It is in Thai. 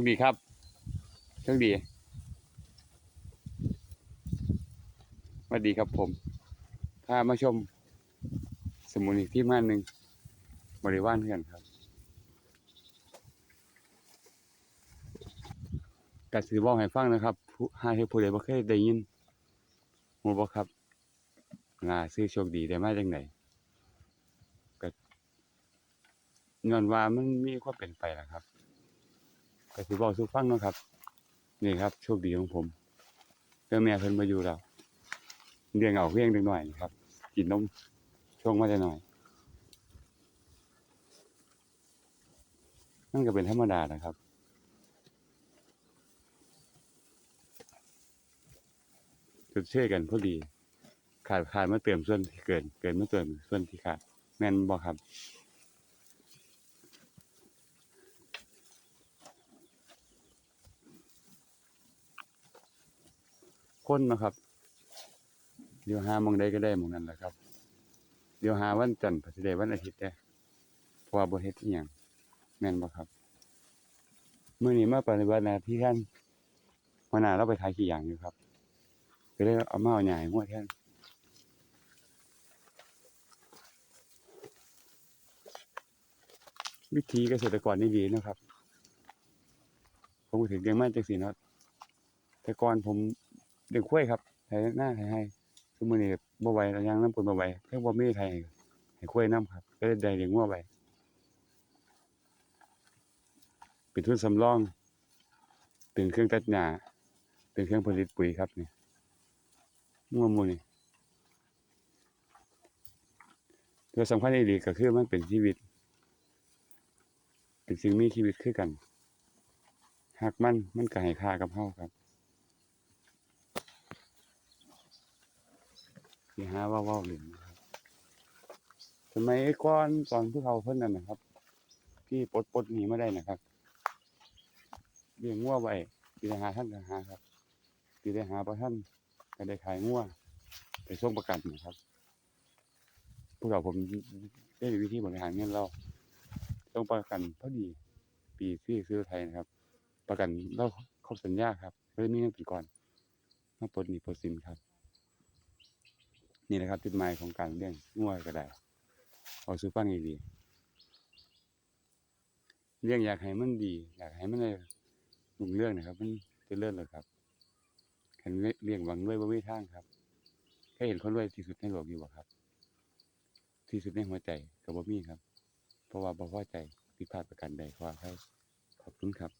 คดีครับโชคดีสวัสดีครับผมพามาชมสมุนอีกที่ม่านหนึ่งบริวารเพื่อนครับกัดสือบอกให้ฟังนะครับหาเทผู้ใดบ่เคยได้ยินหูบ่ครับงาซื้อโชคดีได้มาจังไหนก็ย้อนว่ามันมีความเป็นไปล่ะครับ ก็สิบอกสู่ฟังเนาะครับ นี่ครับโชคดีของผมเพื่อแม่เพิ่นมาอยู่แล้วเลี้ยงเอาเพียงเล็กน้อยนี่ครับ กินนมช่วงมาแต่น้อย นั่นก็เป็นธรรมดานะครับจุดเชื่อกันพอดี ขาดขาดมาเติมส่วนที่เกิน เกินมาเติมส่วนที่ขาดแม่นบ่ครับ คนนะครับ เดี๋ยวหามองใดก็ได้มองนั้นแหละครับ เดี๋ยวหาวันจันทร์พฤหัสได้วันอาทิตย์ได้เพราะว่าบ่เฮ็ดอีหยังแม่นบ่ครับมื้อนี้มาปฏิบัติหน้าที่แทนหัวหน้าเราไปขายขี้ยางอยู่ครับก็เลยเอามาเอาหญ้าให้งัวแทนวิธีเกษตรกรนี่ดีนะครับ ผมถึงเลี้ยงมาจังซี่เนาะแต่ก่อนผม เลี้ยงควายครับไถนาไถให้ซุมื้อนี้บ่ไหวแล้วยังน้ำเพิ่นบ่ไหวเพิ่นบ่มีไถให้ให้ควายนํครับ ก็ได้เลี้ยงงัวไว้เป็นทุนสำรอง เป็นเครื่องตัดหญ้าเป็นเครื่องผลิตปุ๋ยครับนี่งัวมูนี่ตัวสำคัญอีหลีก็คือมันเป็นชีวิต เป็นสิ่งมีชีวิตคือกันหากมันมันก็ให้ค่ากับเฮาครับ สิหาเว้าๆเล่นนะครับสมัยก่อนตอนผู้เฒ่าเพิ่นนั่นนะครับที่ปดปดหนีไมาได้นะครับเลี้ยงงัวไว้ปีละหาท่านก็หาครับปีละหาบ่ท่านก็ได้ขายงัวไปส่งประกันนะครับพวกเราผมได้วิธีบริหารเงินเราส่งประกันพอดี ปีที่ซื้อไทยนะครับ ประกันเราครบสัญญาครับก็เลยมีเงินเป็นก่อนมาปลดหนี้ปลดสินครับ นี่แหละครับจุดหมายของการเลี้ยงงัวก็ได้เอาซื้อฟังดีเลี้ยงอยากให้มันดี อยากให้มันได้รุ่งเรื่องนะครับ มันจะเลื่อนเลยครับเห็นเลี้ยงหวังด้วยบ่มีทางครับแค่เห็นคนรวยที่สุดในโลกอยู่บ่ครับ ที่สุดในหัวใจก็บ่มีครับ เพราะว่าบ่พอใจผิดพลาดประการใดขออภัยขอบคุณครับ